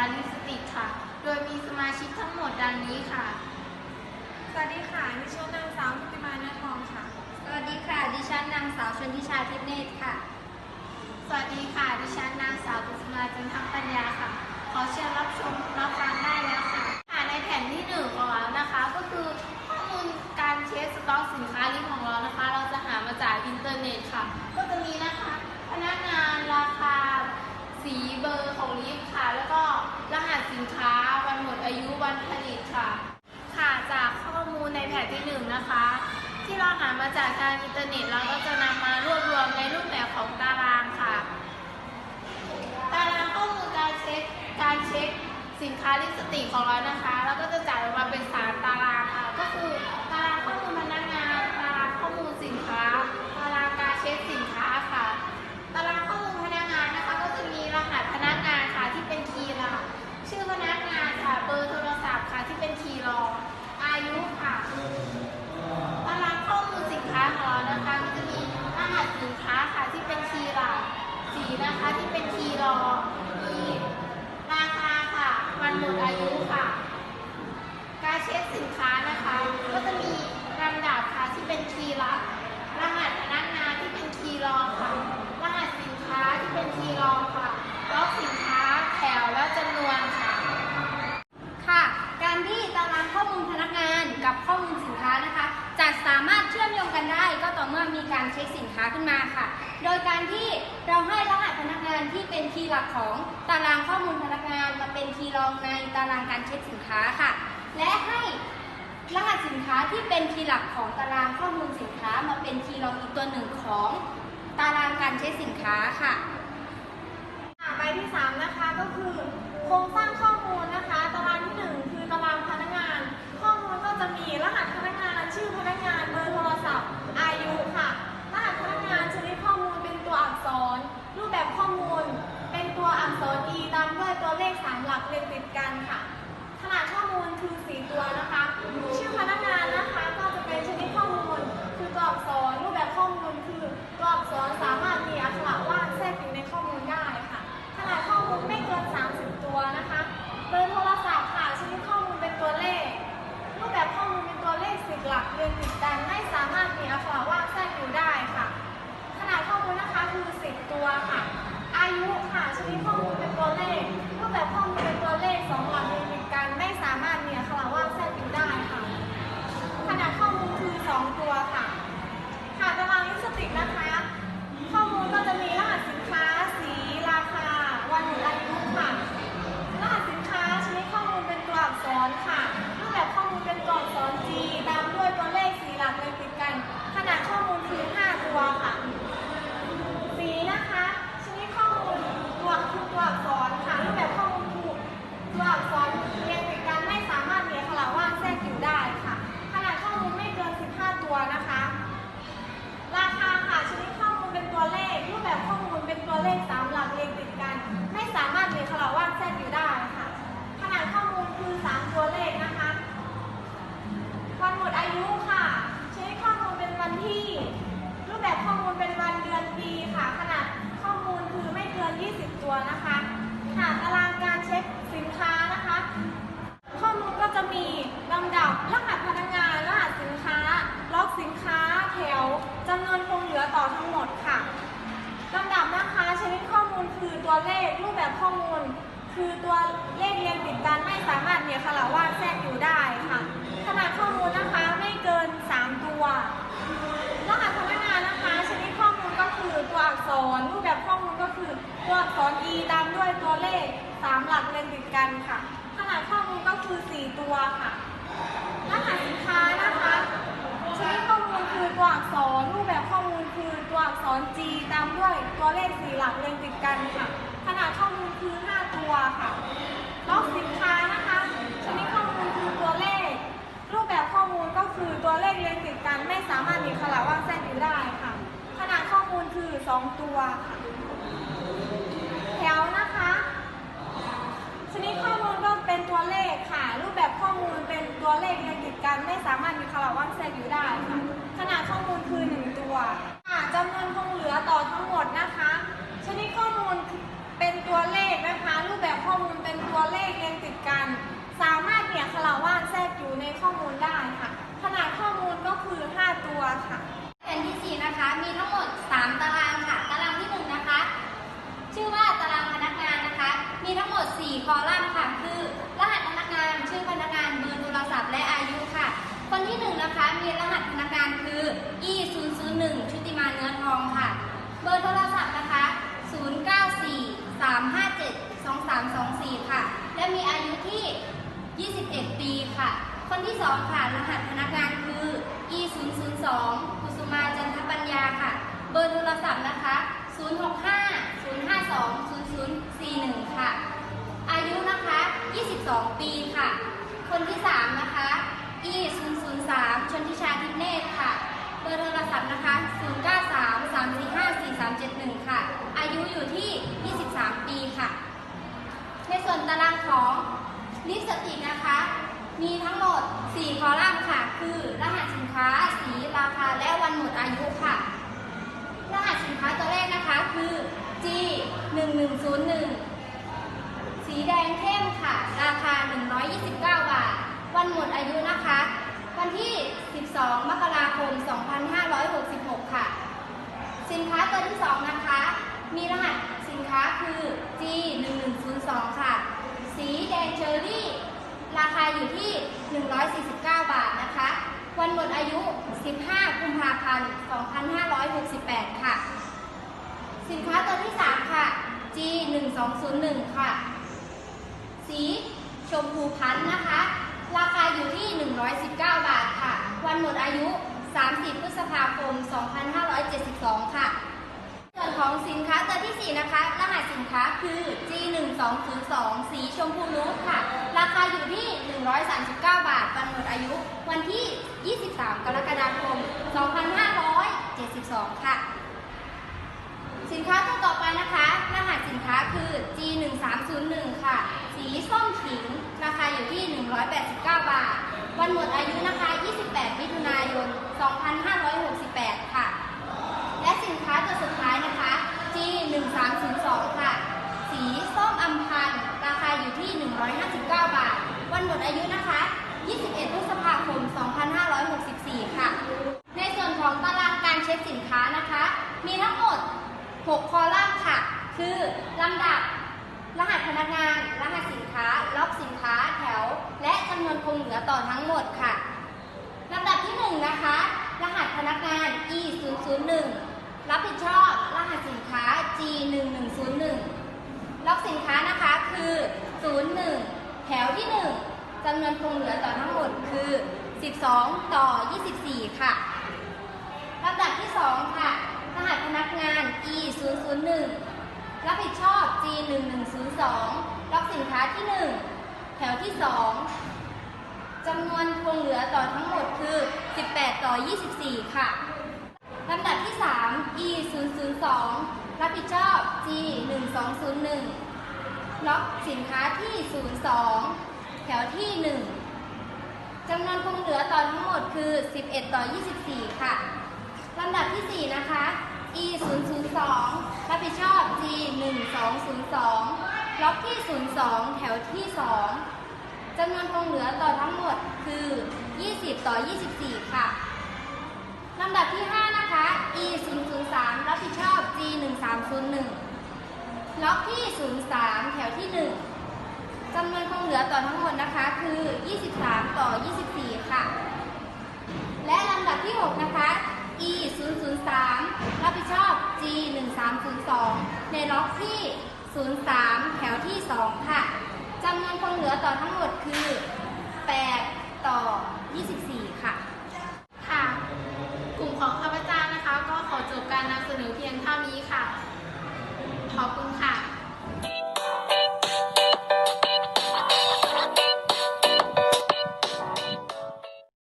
โดยมีสมาชิกทั้งหมดดังนี้ค่ะ สวัสดีค่ะ ดิฉันนางสาวมุติมาเนื้อทองค่ะ สวัสดีค่ะ ดิฉันนางสาวชนทิชาทิพย์เนตรค่ะ สวัสดีค่ะ ดิฉันนางสาวกุศมาจันทปัญญาค่ะ ขอเชิญรับชมรับฟังได้แล้วค่ะค่ะในแผ่นที่หนึ่งของเรานะคะ ก็คือข้อมูลการเช็คสต็อกสินค้าลิฟต์ของเรานะคะ เราจะหามาจากอินเทอร์เน็ตค่ะ ก็จะมีนะคะ พนักงานราคา สีเบอร์ของลิฟต์ค่ะ แล้วก็รหัสสิ นค้า วันหมดอายุวันผลิตค่ะ ค่ะจากข้อมูลในแผ่นที่หนึ่งนะคะ ที่เราหามาจากทางอินเทอร์เน็ตเราก็จะนำมารวบรวมในรูปแบบของตารางค่ะ ตารางข้อมูลการเช็คการเช็คสินค้าลิสติกของเรานะคะ แล้วก็จะจัดออกมาเป็นสามตารางค่ะก็คือมูลพนักงาน ตารางข้อมูลสินค้า ตารางการเช็คสินค้าค่ะ ตารางข้อมูลพนักงานนะคะ ก็จะมีรหัสพนักงานค่ะที่เป็นคีย์หลักชื่อพนักงานค่ะ เบอร์โทรศัพท์ค่ะที่เป็นคีย์รองอายุค่ะ ตารางข้อมูลสินค้าของเรานะคะก็จะมีรหัสสินค้าค่ะที่เป็นคีย์หลักสีนะคะที่เป็นคีย์รองมีราคาค่ะ วันหมดอายุค่ะ การเช็คสินค้านะคะ ก็จะมีลำดับค่ะที่เป็นคีย์หลัก รหัสพนักงานที่เป็นคีย์รองค่ะ รหัสสินค้าที่เป็นคีย์รองค่ะล็อกสินค้าแถวและจำนวนค่ะ ค่ะ การที่ตารางข้อมูลพนักงานกับข้อมูลสินค้านะคะ จะสามารถเชื่อมโยงกันได้ ก็ต่อเมื่อมี การเช็คสินค้าขึ้นมาค่ะ โดยการที่เราให้รหัสพนักงานที่เป็นคีย์หลักของตารางข้อมูลพนักงานมาเป็นคีย์รองในตารางการเช็คสินค้าค่ะ และให้รหัสสินค้าที่เป็นคีย์หลักของตารางข้อมูลสินค้ามาเป็นคีย์รองอีกตัวหนึ่งของตารางการเช็คสินค้าค่ะใบที่ 3 นะคะก็คือโครงสร้างข้อมูลนะคะ ตารางที่ 1 คือตารางพนักงาน ข้อมูลก็จะมีรหัสพนักงาน ชื่อพนักงานเบอร์โทรศัพท์อายุค่ะ รหัสพนักงานชนิดข้อมูลเป็นตัวอักษร รูปแบบข้อมูล เป็นตัวอักษร e ตาม ด้วยตัวเลข3หลักเรียงติดกันค่ะ ขนาดข้อมูลคือ4ตัวนะคะ ชื่อพนักงานนะคะ ก็จะเป็นชนิดข้อมูล คือตัวอักษรรูปแบบข้อมูลคือตัวอักษรสามารถ ตัวนะคะค่ะตารางการเช็คสินค้านะคะ ข้อมูลก็จะมีลำดับรหัสพนักงานรหัสสินค้า ล็อกสินค้าแถวจำนวนคงเหลือต่อทั้งหมดค่ะลำดับนะคะชนิดข้อมูลคือตัวเลขรูปแบบข้อมูล คือตัวเลขเรียงติดกันไม่สามารถมีอักขระว่างแทรกอยู่ได้ค่ะ ขนาดข้อมูลนะคะไม่เกิน 3 ตัว รหัสพนักงานนะคะ ชนิดข้อมูลก็คือตัวอักษร รูปแบบข้อมูลก็คือ ตัวอักษร e ตามด้วยตัวเลข 3 หลักเรียงติดกันค่ะ ขนาดข้อมูลก็คือ 4 ตัวค่ะรหัสสินค้านะคะชนิดข้อมูลคือตัวอักษร รูปแบบข้อมูลคือตัวอักษร G ตามด้วยตัวเลข 4 หลักเรียงติดกันค่ะ ขนาดข้อมูลคือ 5 ตัวค่ะล็อกสินค้านะคะชนิดข้อมูลคือตัวเลข รูปแบบข้อมูลก็คือตัวเลขเรียงติดกันไม่สามารถมีขระว่างแทรกอยู่ได้ค่ะ ขนาดข้อมูลคือ 2 ตัวค่ะ แถวนะคะ ชนิดข้อมูลก็เป็นตัวเลขค่ะ รูปแบบข้อมูลเป็นตัวเลขเรียงติดกัน ไม่สามารถมีขระว่างแทรกอยู่ได้ค่ะ ขนาดข้อมูลคือ 1 ตัวค่ะจำนวนคงเหลือต่อทั้งหมดนะคะ ชนิดข้อมูลเป็นตัวเลขนะคะ รูปแบบข้อ ข้อมูลเป็นตัวเลขเรียง ติดกัน สามารถเปลี่ยนคาราว่านแทรกอยู่ในข้อมูลได้ค่ะ ขนาดข้อมูลก็คือ 5 ตัวค่ะแผนที่ 4 นะคะ มีทั้งหมด 3 ตารางค่ะ ตารางที่ 1 นะคะ ชื่อว่าตารางพนักงานนะคะ มีทั้งหมด 4 คอลัมน์ค่ะ คือรหัสพนักงาน ชื่อพนักงาน เบอร์โทรศัพท์และอายุค่ะ คนที่ 1 นะคะ มีรหัสพนักงานคือ e 0 0 1ชุติมาเนื้อทองค่ะ เบอร์โทรศัพท์นะคะ 094 357 2324 ค่ะ และมีอายุที่ 21 ปีค่ะ คนที่ 2 ค่ะ รหัสพนักงานคือ e 0 0 2 กุสุมาจันทปัญญาค่ะ เบอร์โทรศัพท์นะคะ 065 052 0041 ค่ะ อายุนะคะ 22 ปีค่ะ คนที่ 3 นะคะ e 0 0 3 ชนทิชาทิพเนตรค่ะ เบอร์โทรศัพท์นะคะ 093 345 4371 ค่ะ อายุอยู่ที่ 23 ปีค่ะ ในส่วน ตารางของลิปสติกนะคะ มีทั้งหมด 4 คอลัมน์ค่ะ คือรหัสสินค้า สีราคา และวันหมดอายุค่ะ รหัสสินค้าตัวแรกนะคะคือ G 1 1 0 1สีแดงเข้มค่ะ ราคา 129 บาท วันหมดอายุนะคะ วันที่ 12 มกราคม 2566 ค่ะ สินค้าตัวที่ 2 นะคะ มีรหัสสินค้าคือ G 1 1 0 2ค่ะ สีแดงเชอร์รี่ ราคา อยู่ที่ 149 บาทนะคะ วันหมดอายุ 15 กุมภาพันธ์ 2568 ค่ะ สินค้าตัวที่ 3 ค่ะ G 1 2 0 1 ค่ะ สีชมพูพันธุ์นะคะ ราคาอยู่ที่ 119 บาทค่ะ วันหมดอายุ 30 พฤษภาคม 2572 ค่ะ ส่วนของสินค้าตัวที่ 4 นะคะ รหัสสินค้าคือ G1202 สีชมพูนูดค่ะราคาอยู่ที่ 139 บาทวันหมดอายุ วันที่ 23 กรกฎาคม 2572 ค่ะ สินค้าตัวต่อไปนะคะ รหัสสินค้าคือ G1301 ค่ะ สีส้มขิง ราคาอยู่ที่ 189 บาท วันหมดอายุนะคะ 28 มิถุนายน 2568 ค่ะ และสินค้าตัวสุดท้ายนะคะ G1302 ค่ะ สีส้มอัมพันธ์ ราคาอยู่ที่ 159 บาท วันหมดอายุนะคะ 21 พฤษภาคม 2564 ค่ะ ในส่วนของตารางการเช็คสินค้านะคะ มีทั้งหมด 6 คอลัมน์ค่ะ คือ ลำดับ รหัสพนักงาน รหัสสินค้า ล็อกสินค้าแถว และจำนวนคงเหลือต่อทั้งหมดค่ะลำดับที่1นะคะ รหัสพนักงาน e 0 0 1รับผิดชอบ รหัสสินค้า g 1 1 0 1ล็อกสินค้านะคะคือ 01 แถวที่ 1จำนวนคงเหลือต่อทั้งหมดคือ 12 ต่อ 24 ค่ะลำดับที่ 2 ค่ะ รหัสพนักงาน e 0 0 1 รับผิดชอบ G1102 ล็อกสินค้าที่ 1 แถวที่ 2จำนวนคงเหลือต่อทั้งหมดคือ 18 ต่อ 24 ค่ะลำดับที่ 3 E002 รับผิดชอบ G1201 ล็อกสินค้าที่ 02 แถวที่ 1จำนวนคงเหลือต่อทั้งหมดคือ 11 ต่อ 24 ค่ะลำดับที่ 4 นะคะ E0 2 0 2 ล็อกที่ 02 แถวที่ 2จำนวนคงเหลือต่อทั้งหมดคือ 20 ต่อ 24 ค่ะลำดับที่ 5 นะคะ e 0 0 3รับผิดชอบ g 1 3 0 1ล็อกที่ 03 แถวที่ 1จำนวนคงเหลือต่อทั้งหมดนะคะคือ 23 ต่อ 24 ค่ะ และลำดับที่ 6 นะคะ e 0 0 3รับผิดชอบ g 1 3 0 2ในล็อกที่ 03 แถวที่ 2 ค่ะจำนวนคงเหลือต่อทั้งหมดคือ